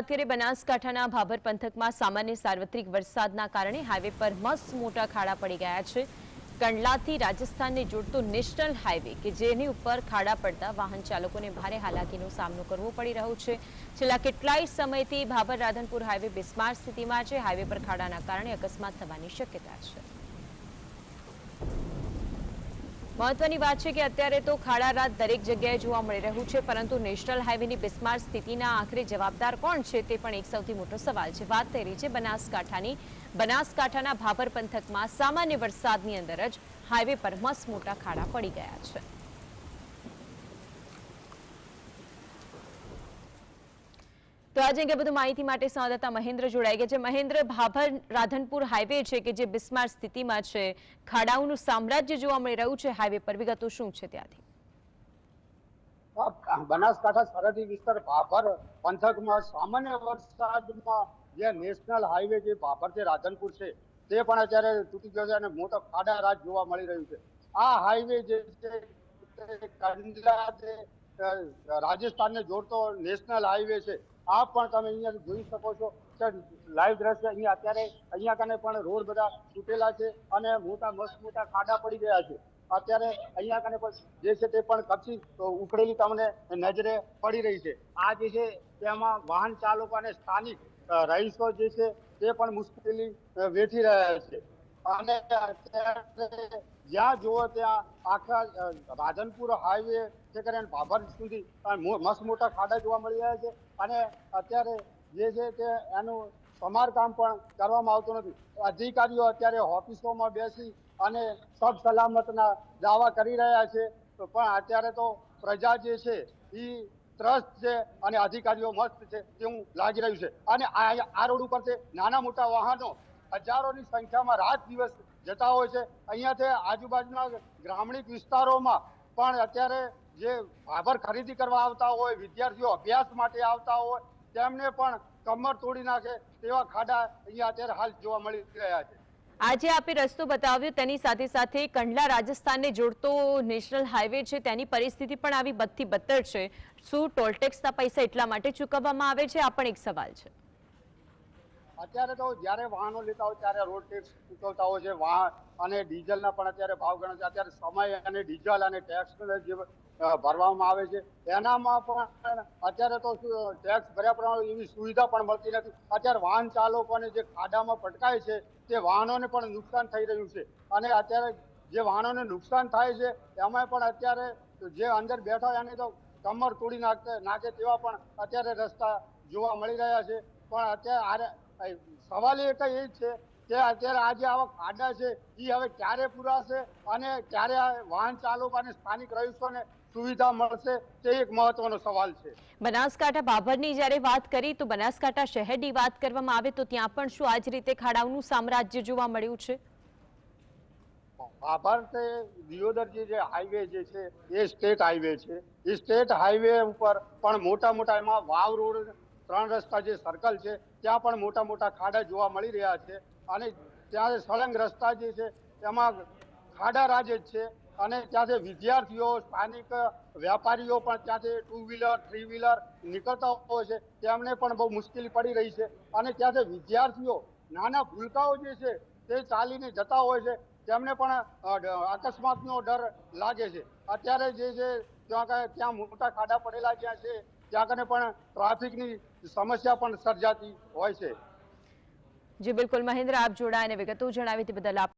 કરીએ બનાસકાંઠાના ભાભર પંથકમાં સામાન્ય સાર્વત્રિક વરસાદના કારણે હાઈવે પર મસ્ત મોટા ખાડા પડી ગયા છે. કંડલાથી રાજસ્થાનને જોડતો નેશનલ હાઈવે કે જેની ઉપર ખાડા પડતા વાહન ચાલકોને ભારે હાલાકીનો સામનો કરવો પડી રહ્યો છે. છેલ્લા કેટલાય સમયથી ભાભર રાધનપુર હાઈવે બિસ્માર સ્થિતિમાં છે. હાઈવે પર ખાડાના કારણે અકસ્માત થવાની શક્યતા છે. મહત્વની વાત છે કે અત્યારે તો ખાડા રાત દરેક જગ્યાએ જોવા મળી રહ્યું છે, પરંતુ નેશનલ હાઈવેની બિસ્માર સ્થિતિના આખરે જવાબદાર કોણ છે તે પણ એક સૌથી મોટો સવાલ છે. વાત થઈ રહી છે બનાસકાંઠાની. બનાસકાંઠાના ભાભર પંથકમાં સામાન્ય વરસાદની અંદર જ હાઈવે પર મસ્ત મોટા ખાડા પડી ગયા છે. તો આજે અંગે વધુ માહિતી માટે સંવાદદાતા મહેન્દ્ર જોડાઈ ગયા છે. મહેન્દ્ર, ભાભર રાધનપુર હાઈવે છે કે જે બિસ્માર સ્થિતિમાં છે? ખાડાઓનું સામ્રાજ્ય જોવા મળી રહ્યું છે. હાઈવે પર વિગતો શું છે ત્યાંથી? બનાસકાંઠા સરહદી વિસ્તાર ભાભર પંથકમાં સામાન્ય વરસાદમાં જે નેશનલ હાઈવે જે ભાભરથી રાધનપુર છે, તે પણ અત્યારે તૂટી ગયો છે અને મોટો ખાડા રાજ જોવા મળી રહ્યું છે. આ હાઈવે જે છે કંડલા જે રાજસ્થાનને જોડતો નેશનલ હાઈવે છે આ પણ તમે અહીંયા જોઈ શકો છો. લાઈવ દ્રશ્ય અહીંયા અત્યારે, અહીંયા કને પણ રોડ બધા તૂટેલા છે અને મોટા, મસ્ત મોટા ખાડા પડી ગયા છે. અત્યારે અહીંયા કને પણ જે છે તે પણ કચ્છી ઉકળેલી તમને નજરે પડી રહી છે. આ જે છે તેમાં વાહન ચાલકો અને સ્થાનિક રહીશો જે છે તે પણ મુશ્કેલી વેઠી રહ્યા છે. અને અત્યારે જ્યાં જુઓ ત્યાં આખા રાધનપુર હાઈવે છે કરીને ભાભર સુધી મસ્ત મોટા ખાડા જોવા મળી રહ્યા છે. અને અત્યારે જે છે તે એનું સમારકામ પણ કરવામાં આવતું નથી. અધિકારીઓ અત્યારે ઓફિસોમાં બેસી અને સબ સલામતના દાવા કરી રહ્યા છે. પણ અત્યારે તો પ્રજા જે છે એ ત્રસ્ત છે અને અધિકારીઓ મસ્ત છે તેવું લાગી રહ્યું છે. અને આ રોડ ઉપર છે નાના મોટા વાહનો હજારોની સંખ્યામાં રાત દિવસ જતા હોય છે. અહીંયાથી આજુબાજુના ગ્રામીણ વિસ્તારોમાં પણ અત્યારે જે ભાભર ખરીદી કરવા આવતા હોય, વિદ્યાર્થીઓ અભ્યાસ માટે આવતા હોય, તેમને પણ કમર તોડી નાખે તેવા ખાડા અહીંયા અત્યારે હાલ જોવા મળી રહ્યા છે. આજે આપે રસ્તો બતાવ્યો, તેની સાથે સાથે કંડલા રાજસ્થાનને જોડતો નેશનલ હાઈવે છે, તેની પરિસ્થિતિ પણ આવી બદથી બદતર છે. શું ટોલટેક્સના પૈસા એટલા માટે ચૂકવવામાં આવે છે, આ પણ એક સવાલ છે. અત્યારે તો જ્યારે વાહનો લેતા હોય ત્યારે રોડ ટેક્સ ચૂકવતા હોય છે. વાહન અને ડીઝલના પણ અત્યારે ભાવ ગણે છે. અત્યારે સમય અને ડીઝલ અને ટેક્સ જે ભરવામાં આવે છે. એનામાં પણ અત્યારે તો ટેક્સ ભર્યા પ્રમાણે એવી સુવિધા પણ મળતી નથી. અત્યારે વાહન ચાલકોને જે ખાડામાં પટકાય છે, તે વાહનોને પણ નુકસાન થઈ રહ્યું છે. અને અત્યારે જે વાહનોને નુકસાન થાય છે, એમાં પણ અત્યારે જે અંદર બેઠા હોય એને તો કમર તોડી નાખે નાખે તેવા પણ અત્યારે રસ્તા જોવા મળી રહ્યા છે. પણ અત્યારે સવાલ એ એ છે કે અત્યારે આ જે આવા ખાડા છે એ હવે ક્યારે પૂરાશે અને ક્યારે વાહન ચાલકો અને સ્થાનિક રહીશોને સુવિધા મળશે તે એક મહત્વનો સવાલ છે. બનાસકાંઠા ભાભરની જ્યારે વાત કરી તો બનાસકાંઠા શહેરની વાત કરવામાં આવે તો ત્યાં પણ શું આ જ રીતે ખાડાઓનું સામ્રાજ્ય જોવા મળ્યું છે? આભાર તે દિયોદર જે હાઈવે જે છે એ સ્ટેટ હાઈવે છે. એ સ્ટેટ હાઈવે ઉપર પણ મોટા મોટા એમાં વાવ રોડ ત્રણ રસ્તા જે સર્કલ છે, ત્યાં પણ મોટા મોટા ખાડા જોવા મળી રહ્યા છે. અને ત્યાં સળંગ રસ્તા જે છે, તેમાં ખાડા રાજ છે. અને ત્યાંથી વિદ્યાર્થીઓ, સ્થાનિક વેપારીઓ પણ ત્યાંથી ટુ વ્હીલર થ્રી વ્હીલર નીકળતા હોય છે, તેમને પણ બહુ મુશ્કેલી પડી રહી છે. અને ત્યાંથી વિદ્યાર્થીઓ, નાના ભૂલકાઓ જે છે, તે ચાલીને જતા હોય છે, તેમને પણ અકસ્માતનો ડર લાગે છે. અત્યારે જે છે, ત્યાં ત્યાં મોટા ખાડા પડેલા જ્યાં છે ત્યાં કને પણ ટ્રાફિકની સમસ્યા પણ સર્જાતી હોય છે. જી, બિલકુલ. મહેન્દ્ર, આપ જોડાઈને વિગતો જણાવી તે બદલ આપ